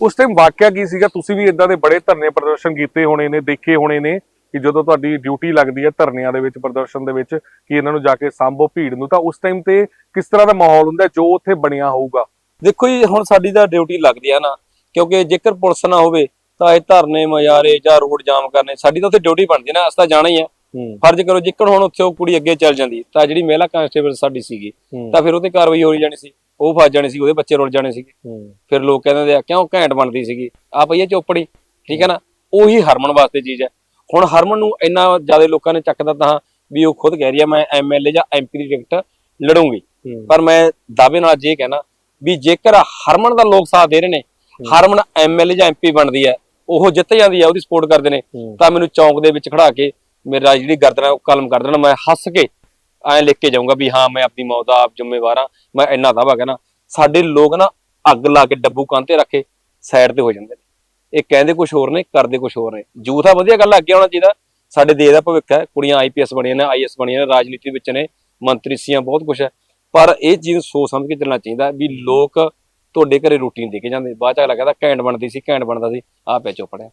ਉਸ ਟਾਈਮ ਵਾਕਿਆ ਕੀ ਸੀਗਾ? ਤੁਸੀਂ ਵੀ ਇਦਾਂ ਦੇ ਬੜੇ ਧਰਨੇ ਪ੍ਰਦਰਸ਼ਨ ਕੀਤੇ ਹੋਣੇ ਨੇ ਦੇਖੇ ਹੋਣੇ ਨੇ ਕਿ ਜਦੋਂ ਤੁਹਾਡੀ ਡਿਊਟੀ ਲੱਗਦੀ ਹੈ ਧਰਨਿਆਂ ਦੇ ਵਿੱਚ ਪ੍ਰਦਰਸ਼ਨ ਦੇ ਵਿੱਚ ਕਿ ਇਹਨਾਂ ਨੂੰ ਜਾ ਕੇ ਸਾਂਭੋ ਭੀੜ ਨੂੰ ਤਾਂ ਉਸ ਟਾਈਮ ਤੇ ਕਿਸ ਤਰ੍ਹਾਂ ਦਾ ਮਾਹੌਲ ਹੁੰਦਾ ਹੈ ਜੋ ਉੱਥੇ ਬਣਿਆ ਹੋਊਗਾ? ਦੇਖੋ ਜੀ ਹੁਣ ਸਾਡੀ ਤਾਂ ਡਿਊਟੀ ਲੱਗਦੀ ਆ ਨਾ ਕਿਉਂਕਿ ਜੇਕਰ ਪੁਲਿਸ ਨਾ ਹੋਵੇ ਤਾਂ ਇਹ ਧਰਨੇ ਮਜ਼ਾਰੇ ਜਾਂ ਰੋਡ ਜਾਮ ਕਰਨੇ ਸਾਡੀ ਤਾਂ ਉੱਥੇ ਡਿਊਟੀ ਬਣਦੀ ਨਾ ਅਸੀਂ ਤਾਂ ਜਾਣਾ ਹੀ ਆ। ਹੂੰ। ਫਰਜ਼ ਕਰੋ ਜੇਕਰ ਹੁਣ ਉੱਥੇ ਉਹ ਕੁੜੀ ਅੱਗੇ ਚੱਲ ਜਾਂਦੀ ਤਾਂ ਜਿਹੜੀ ਮਹਿਲਾ ਕਾਂਸਟੇਬਲ ਸਾਡੀ ਸੀਗੀ ਤਾਂ ਫਿਰ ਉਹਤੇ ਕਾਰਵਾਈ ਹੋ ਜਾਣੀ ਸੀ। ਉਹ ਫਸ ਜਾਣੀ ਸੀ ਉਹਦੇ ਬੱਚੇ ਰੁੱਲ ਜਾਣੇ ਹੂੰ। ਫਿਰ ਲੋਕ ਕਹਿੰਦੇ ਆ ਕਿਉਂ ਘੈਂਟ ਬਣਦੀ ਸੀਗੀ? ਆ ਪਈ ਚੋਪੜੀ ਠੀਕ ਹੈ ਨਾ? ਉਹੀ ਹਰਮਨ ਵਾਸਤੇ ਚੀਜ਼ ਹੈ। ਹੁਣ ਹਰਮਨ ਨੂੰ ਇੰਨਾ ਜ਼ਿਆਦਾ ਲੋਕਾਂ ਨੇ ਚੱਕਦਾ ਤਾਂ ਵੀ ਉਹ ਖੁਦ ਕਹਿ ਰਹੀ ਆ ਮੈਂ ਐਮਐਲਏ ਜਾਂ ਐਮਪੀ ਦੀ ਟਿਕਟ ਲੜੂੰਗੀ। ਪਰ ਮੈਂ ਦਾਅਵੇ ਨਾਲ ਇਹ ਕਹਿਣਾ ਵੀ ਜੇਕਰ ਹਰਮਨ ਦਾ ਲੋਕ ਸਾਥ ਦੇ ਰਹੇ ਨੇ ਹਰਮਨ ਐਮਐਲਏ ਜਾਂ ਐਮਪੀ ਬਣਦੀ ਹੈ ਉਹ ਜਿੱਤ ਜਾਂਦੀ ਹੈ ਉਹਦੀ ਸਪੋਰਟ ਕਰਦੇ ਨੇ। ਤਾਂ ਮੈਨੂੰ ਚੌਂਕ ਦੇ ਵਿੱਚ ਖੜਾ ਕੇ ਮੇਰਾ ਜਿਹੜੀ ਗਰਦਨ ਹੈ ਉਹ ਕਲਮ ਕਰ ਦੇਣਾ ਮੈਂ ਹੱਸ ਕੇ ਐਂ ਲਿਖ ਕੇ ਜਾਊਂਗਾ ਵੀ ਹਾਂ ਮੈਂ ਆਪਣੀ ਮੌਤ ਦਾ ਆਪ ਜ਼ਿੰਮੇਵਾਰ ਹਾਂ ਮੈਂ ਇੰਨਾ ਦਾਵਾ ਕਹਿਣਾ ਸਾਡੇ ਲੋਕ ਨਾ ਅੱਗ ਲਾ ਕੇ ਡੱਬੂ ਕੰਨ ਤੇ ਰੱਖੇ ਸਾਈਡ ਤੇ ਹੋ ਜਾਂਦੇ ਨੇ। ਇਹ ਕਹਿੰਦੇ ਕੁਝ ਹੋਰ ਨੇ ਕਰਦੇ ਕੁਝ ਹੋਰ ਨੇ। ਜੂਥ ਆ ਵਧੀਆ ਗੱਲ ਆ, ਅੱਗੇ ਆਉਣਾ ਚਾਹੀਦਾ। ਸਾਡੇ ਦੇਸ਼ ਦਾ ਭਵਿੱਖ ਹੈ ਕੁੜੀਆਂ ਆਈਪੀਐਸ ਬਣੀਆਂ ਨੇ ਆਈਐਸ ਬਣੀਆਂ ਨੇ ਰਾਜਨੀਤੀ ਵਿੱਚ ਨੇ ਮੰਤਰੀ ਸੀਆਂ ਬਹੁਤ ਕੁਝ ਹੈ। ਪਰ ਇਹ ਚੀਜ਼ ਸੋਚ ਸਮਝ ਕੇ ਚੱਲਣਾ ਚਾਹੀਦਾ ਵੀ ਲੋਕ ਤੁਹਾਡੇ ਘਰੇ ਰੋਟੀ ਦੇ ਕੇ ਜਾਂਦੇ। ਬਾਅਦ ਚ ਅਗਲਾ ਕਹਿੰਦਾ ਘੈਂਟ ਬਣਦੀ ਸੀ ਘੈਂਟ ਬਣਦਾ ਸੀ ਆ ਪਿਆ ਚੋਪੜਿਆ